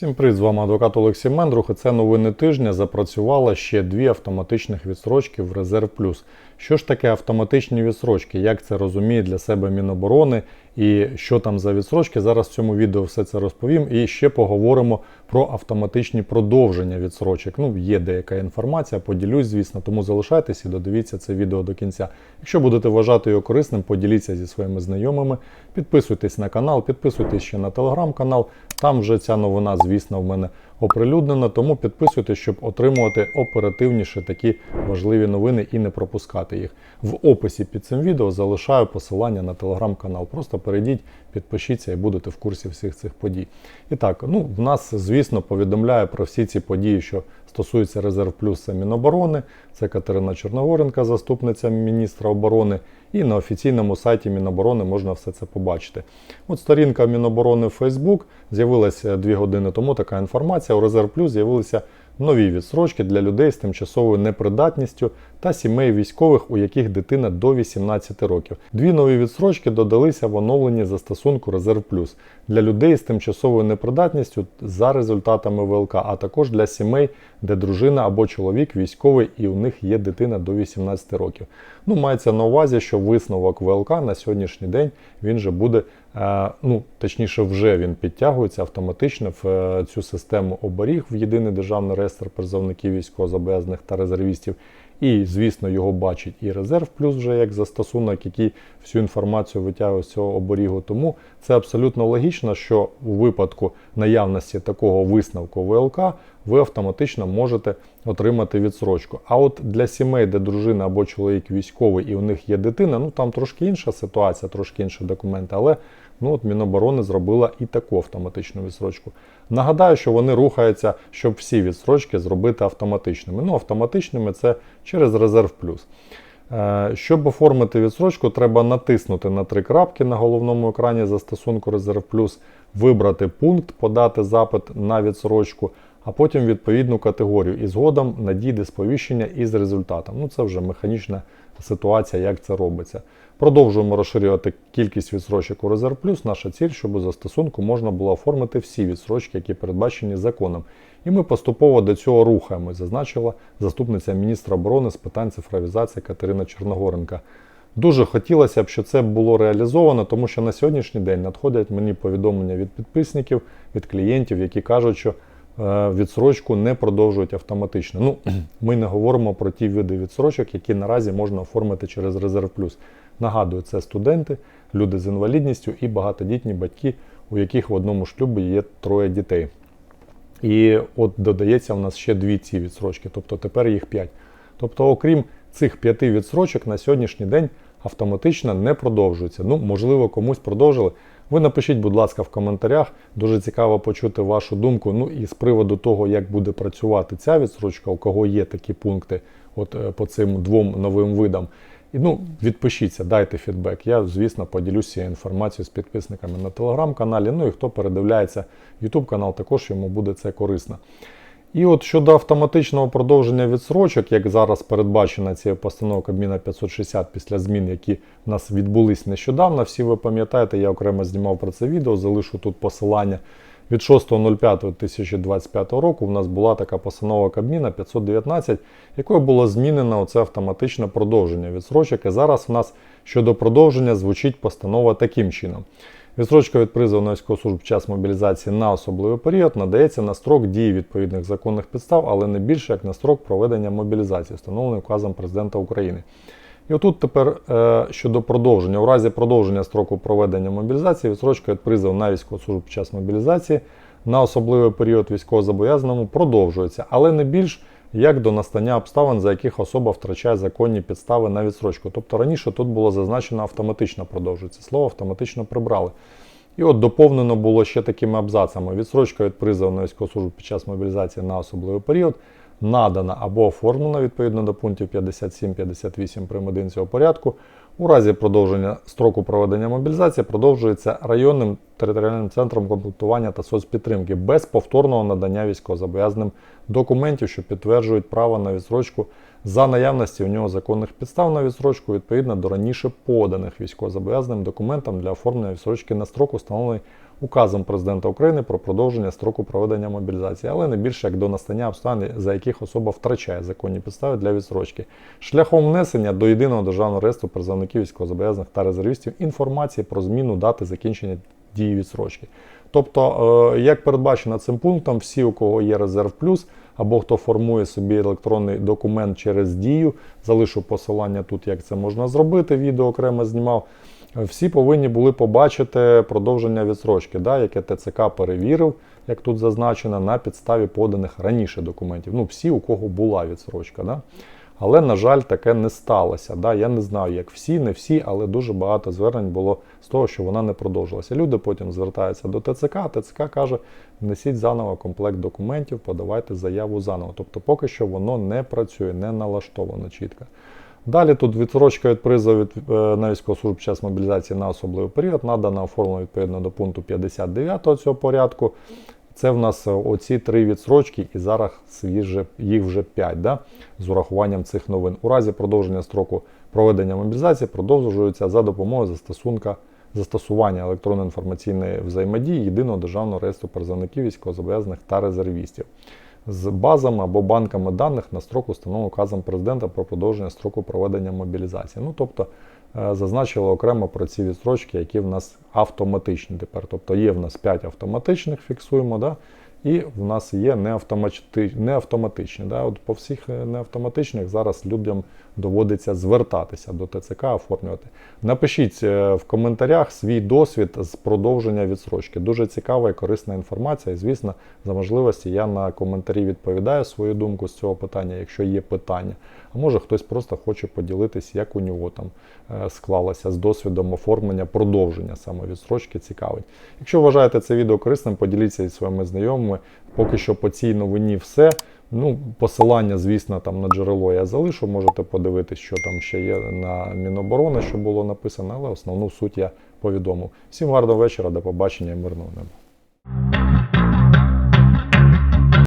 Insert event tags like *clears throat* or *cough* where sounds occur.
Всім привіт, з вами адвокат Олексій Мендрух. І це новини тижня. Запрацювало ще дві автоматичних відсрочки в Резерв Плюс. Що ж таке автоматичні відсрочки? Як це розуміє для себе Міноборони і що там за відсрочки? Зараз в цьому відео все це розповім. І ще поговоримо про автоматичні продовження відсрочок. Ну, є деяка інформація, поділюсь, звісно, тому залишайтесь і додивіться це відео до кінця. Якщо будете вважати його корисним, поділіться зі своїми знайомими, підписуйтесь на канал, підписуйтесь ще на телеграм-канал. Там вже ця новина, звісно, в мене оприлюднена, тому підписуйтесь, щоб отримувати оперативніше такі важливі новини і не пропускати їх. В описі під цим відео залишаю посилання на телеграм-канал. Просто перейдіть, підпишіться і будете в курсі всіх цих подій. І так, ну в нас, звісно, повідомляє про всі ці події, що стосуються Резерв Плюс Міноборони. Це Катерина Чорногоренка, заступниця міністра оборони. І на офіційному сайті Міноборони можна все це побачити. От сторінка Міноборони в Facebook з'явилася дві години тому така інформація. У Резерв Плюс з'явилися нові відсрочки для людей з тимчасовою непридатністю та сімей військових, у яких дитина до 18 років. Дві нові відсрочки додалися в оновленні застосунку Резерв Плюс для людей з тимчасовою непридатністю за результатами ВЛК, а також для сімей, де дружина або чоловік військовий і у них є дитина до 18 років. Ну, мається на увазі, що висновок ВЛК на сьогоднішній день він же буде, е, ну точніше, вже він підтягується автоматично в е, цю систему оберіг в єдиний державний реєстр призовників військовозобов'язаних та резервістів. І, звісно, його бачить і резерв плюс вже як застосунок, який всю інформацію витягує з цього оберігу. Тому це абсолютно логічно, що у випадку наявності такого висновку ВЛК ви автоматично можете отримати відсрочку. А от для сімей, де дружина або чоловік військовий і у них є дитина, ну там трошки інша ситуація, трошки інші документи, але ну от Міноборони зробила і таку автоматичну відсрочку. Нагадаю, що вони рухаються, щоб всі відсрочки зробити автоматичними. Ну, автоматичними це через резерв плюс. Е, Щоб оформити відсрочку, треба натиснути на три крапки на головному екрані застосунку Резерв Плюс, вибрати пункт, подати запит на відсрочку, а потім відповідну категорію. І згодом надійде сповіщення із результатом. Ну це вже механічна ситуація, як це робиться. Продовжуємо розширювати кількість відсрочок у Резерв Плюс. Наша ціль, щоб у застосунку можна було оформити всі відсрочки, які передбачені законом. І ми поступово до цього рухаємось, зазначила заступниця міністра оборони з питань цифровізації Катерина Чорногоренка. Дуже хотілося б, щоб це було реалізовано, тому що на сьогоднішній день надходять мені повідомлення від підписників, від клієнтів, які кажуть, що відсрочку не продовжують автоматично. Ну, *clears throat* ми не говоримо про ті види відсрочок, які наразі можна оформити через Резерв Плюс. Нагадую, це студенти, люди з інвалідністю і багатодітні батьки, у яких в одному шлюбі є троє дітей. І от додається в нас ще дві ці відсрочки, тобто тепер їх 5. Тобто, окрім цих п'яти відсрочок, на сьогоднішній день автоматично не продовжується. Ну, можливо, комусь продовжили. Ви напишіть, будь ласка, в коментарях. Дуже цікаво почути вашу думку. Ну і з приводу того, як буде працювати ця відсрочка, у кого є такі пункти от е, по цим двом новим видам. І ну, відпишіться, дайте фідбек. Я, звісно, поділюся інформацією з підписниками на телеграм-каналі. Ну і хто передивляється YouTube канал, також йому буде це корисно. І от щодо автоматичного продовження відсрочок, як зараз передбачена цією постановою Кабміна 560 після змін, які в нас відбулись нещодавно, всі ви пам'ятаєте, я окремо знімав про це відео, залишу тут посилання. Від 6.05.2025 року в нас була така постанова Кабміна 519, якою було змінено це автоматичне продовження відсрочок. І зараз в нас щодо продовження звучить постанова таким чином. Відсрочка від призову військову службу час мобілізації на особливий період надається на строк дії відповідних законних підстав, але не більше як на строк проведення мобілізації, встановлений указом президента України. І отут тепер е, щодо продовження. У разі продовження строку проведення мобілізації відсрочка від призову на військову службу під час мобілізації на особливий період військовозобов'язаному продовжується, але не більш як до настання обставин, за яких особа втрачає законні підстави на відсрочку. Тобто раніше тут було зазначено автоматично продовжується. Слово автоматично прибрали. І от доповнено було ще такими абзацами: відсрочка від призову на військову службу під час мобілізації на особливий період надана або оформлена відповідно до пунктів 57-58 прим. 1 цього порядку. У разі продовження строку проведення мобілізації продовжується районним територіальним центром комплектування та соцпідтримки без повторного надання військовозобов'язаним документів, що підтверджують право на відсрочку за наявності у нього законних підстав на відсрочку відповідно до раніше поданих військовозобов'язаним документам для оформлення відсрочки на строк, установлений указом президента України про продовження строку проведення мобілізації, але не більше як до настання обставин, за яких особа втрачає законні підстави для відсрочки, шляхом внесення до єдиного державного реєстру призовників військовозобов'язаних та резервістів інформації про зміну дати закінчення дії відсрочки. Тобто, е, як передбачено цим пунктом, всі, у кого є резерв плюс, або хто формує собі електронний документ через дію, залишу посилання тут, як це можна зробити. Відео окремо знімав. Всі повинні були побачити продовження відсрочки, да, яке ТЦК перевірив, як тут зазначено, на підставі поданих раніше документів. Ну, всі, у кого була відсрочка. Да. Але, на жаль, таке не сталося. Да? Я не знаю, як всі, не всі, але дуже багато звернень було з того, що вона не продовжилася. Люди потім звертаються до ТЦК, а ТЦК каже, несіть заново комплект документів, подавайте заяву заново. Тобто поки що воно не працює, не налаштовано чітко. Далі тут відсрочка від призову від, е, на військову службу під час мобілізації на особливий період надана оформлена відповідно до пункту 59 цього порядку. Це в нас е, оці три відсрочки, і зараз свіже, їх вже 5, да, з урахуванням цих новин. У разі продовження строку проведення мобілізації продовжується за допомогою застосунка застосування електронної інформаційної взаємодії єдиного державного реєстру призовників військовозобов'язаних та резервістів з базами або банками даних на строк установлений указом президента про продовження строку проведення мобілізації. Ну тобто е, зазначили окремо про ці відстрочки, які в нас автоматичні тепер. Тобто є в нас 5 автоматичних, фіксуємо, да? І в нас є неавтомати... неавтоматичні. Да? От по всіх е, неавтоматичних зараз людям доводиться звертатися до ТЦК, оформлювати. Напишіть е, в коментарях свій досвід з продовження відсрочки. Дуже цікава і корисна інформація. І, звісно, за можливості я на коментарі відповідаю свою думку з цього питання, якщо є питання. А може хтось просто хоче поділитись, як у нього там е, склалося з досвідом оформлення продовження саме відсрочки цікавить. Якщо вважаєте це відео корисним, поділіться зі своїми знайомими. Поки що по цій новині все. Ну, посилання, звісно, там на джерело я залишу. Можете подивитись, що там ще є на Міноборони, що було написано, але основну суть я повідомив. Всім гарного вечора, до побачення і мирного неба.